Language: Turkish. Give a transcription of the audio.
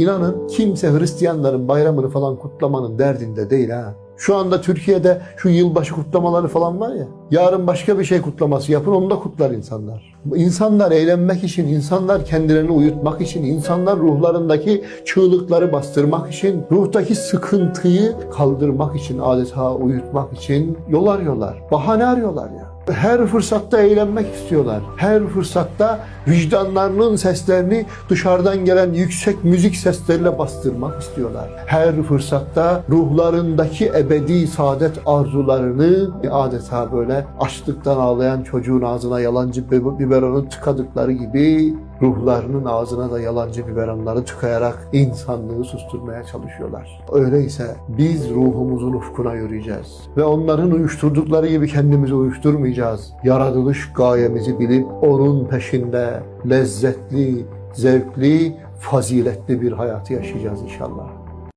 İnanın kimse Hristiyanların bayramını falan kutlamanın derdinde değil ha. Şu anda Türkiye'de şu yılbaşı kutlamaları falan var ya. Yarın başka bir şey kutlaması yapın onu da kutlar insanlar. İnsanlar eğlenmek için, insanlar kendilerini uyutmak için, insanlar ruhlarındaki çığlıkları bastırmak için, ruhtaki sıkıntıyı kaldırmak için, adeta uyutmak için yol arıyorlar. Bahane arıyorlar ya. Her fırsatta eğlenmek istiyorlar. Her fırsatta vicdanlarının seslerini dışarıdan gelen yüksek müzik sesleriyle bastırmak istiyorlar. Her fırsatta ruhlarındaki ebedi saadet arzularını adeta böyle açlıktan ağlayan çocuğun ağzına yalancı bi- biberonu tıkadıkları gibi ruhlarının ağzına da yalancı biberonları tıkayarak insanlığı susturmaya çalışıyorlar. Öyleyse biz ruhumuzun ufkuna yürüyeceğiz. Ve onların uyuşturdukları gibi kendimizi uyuşturmayacağız. Yaratılış gayemizi bilip onun peşinde lezzetli, zevkli, faziletli bir hayatı yaşayacağız inşallah.